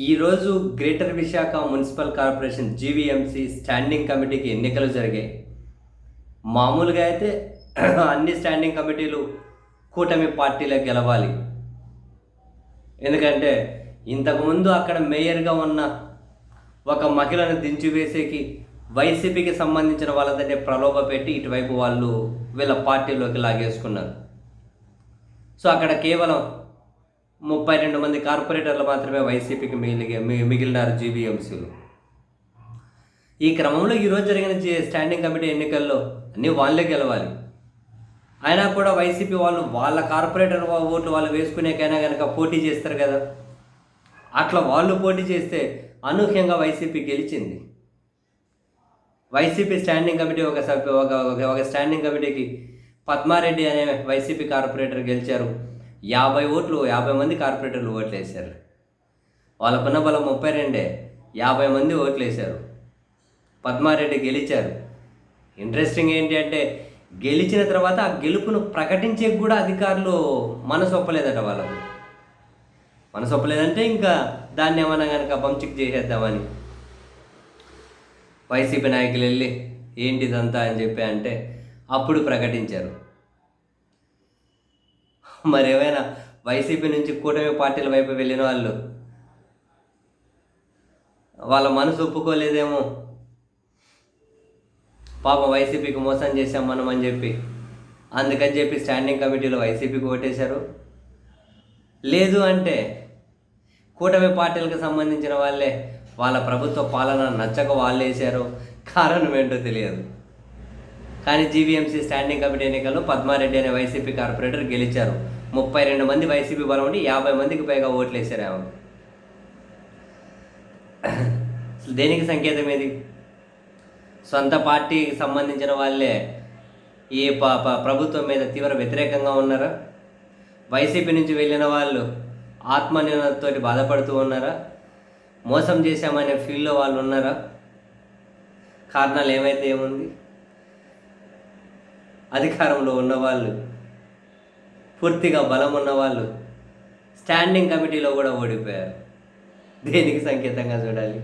ఈరోజు greater Visakha municipal corporation GVMC standing కమిటీకి ఎన్నికలు జరిగాయి. మామూలుగా అయితే అన్ని స్టాండింగ్ కమిటీలు కూటమి పార్టీలో గెలవాలి. ఎందుకంటే ఇంతకుముందు అక్కడ మేయర్గా ఉన్న ఒక మహిళను దించివేసేకి వైసీపీకి సంబంధించిన వాళ్ళదంటే ప్రలోభ పెట్టి ఇటువైపు వాళ్ళు వీళ్ళ పార్టీలోకి లాగేసుకున్నారు. సో అక్కడ కేవలం ముప్పై రెండు మంది కార్పొరేటర్లు మాత్రమే వైసీపీకి మిగిలి మిగిలినారు జీబీఎంసీలు ఈ క్రమంలో ఈరోజు జరిగిన జీ- స్టాండింగ్ కమిటీ ఎన్నికల్లో అన్నీ వాళ్ళే గెలవాలి. అయినా కూడా వైసీపీ వాళ్ళు వాళ్ళ కార్పొరేటర్ ఓట్లు వాళ్ళు వేసుకునేకైనా కనుక పోటీ చేస్తారు కదా. అట్లా వాళ్ళు పోటీ చేస్తే అనూహ్యంగా వైసీపీ గెలిచింది. వైసీపీ స్టాండింగ్ కమిటీ ఒక సభ్యు ఒక- ఒక స్టాండింగ్ కమిటీకి పద్మారెడ్డి అనే వైసీపీ కార్పొరేటర్ గెలిచారు. యాభై ఓట్లు యాభై మంది కార్పొరేటర్లు ఓట్లు వేశారు. వాళ్ళకున్న బలం ముప్పై రెండే యాభై మంది ఓట్లు వేశారు. పద్మారెడ్డి గెలిచారు. ఇంట్రెస్టింగ్ ఏంటి అంటే గెలిచిన తర్వాత ఆ గెలుపును ప్రకటించే కూడా అధికారులు మనసు ఒప్పలేదట వాళ్ళకు. మనసు ఒప్పలేదంటే ఇంకా దాన్ని ఏమన్నా కనుక పంచిక్ చేసేద్దామని. వైసీపీ నాయకులు వెళ్ళి ఏంటిదంతా? అని చెప్పి అంటే అప్పుడు ప్రకటించారు. మరి వైసీపీ నుంచి కూటమి పార్టీల వైపు వెళ్ళిన వాళ్ళు వాళ్ళ మనసు ఒప్పుకోలేదేమో. పాపం వైసీపీకి మోసం చేశాం మనం అని చెప్పి. అందుకని చెప్పి స్టాండింగ్ కమిటీలో వైసీపీకి ఓటేశారు. లేదు అంటే కూటమి పార్టీలకు సంబంధించిన వాళ్ళే వాళ్ళ ప్రభుత్వ పాలన నచ్చక వాళ్ళు వేశారు. కారణం ఏంటో తెలియదు. కానీ జీవీఎంసీ స్టాండింగ్ కమిటీ ఎన్నికల్లో పద్మారెడ్డి అనే వైసీపీ కార్పొరేటర్ గెలిచారు. ముప్పై రెండు మంది వైసీపీ బలం ఉండి యాభై మందికి పైగా ఓట్లు వేశారు ఆమె. దేనికి సంకేతం ఏది సొంత పార్టీకి సంబంధించిన వాళ్ళే ఈ పాప ప్రభుత్వం మీద తీవ్ర వ్యతిరేకంగా ఉన్నారా? వైసీపీ నుంచి వెళ్ళిన వాళ్ళు ఆత్మనిర్భరతో బాధపడుతూ ఉన్నారా? మోసం చేశామనే ఫీల్డ్లో వాళ్ళు ఉన్నారా? కారణాలు ఏమైతే ఏముంది? అధికారంలో ఉన్నవాళ్ళు పూర్తిగా బలం ఉన్నవాళ్ళు స్టాండింగ్ కమిటీలో కూడా ఓడిపోయారు. దేనికి సంకేతంగా చూడాలి?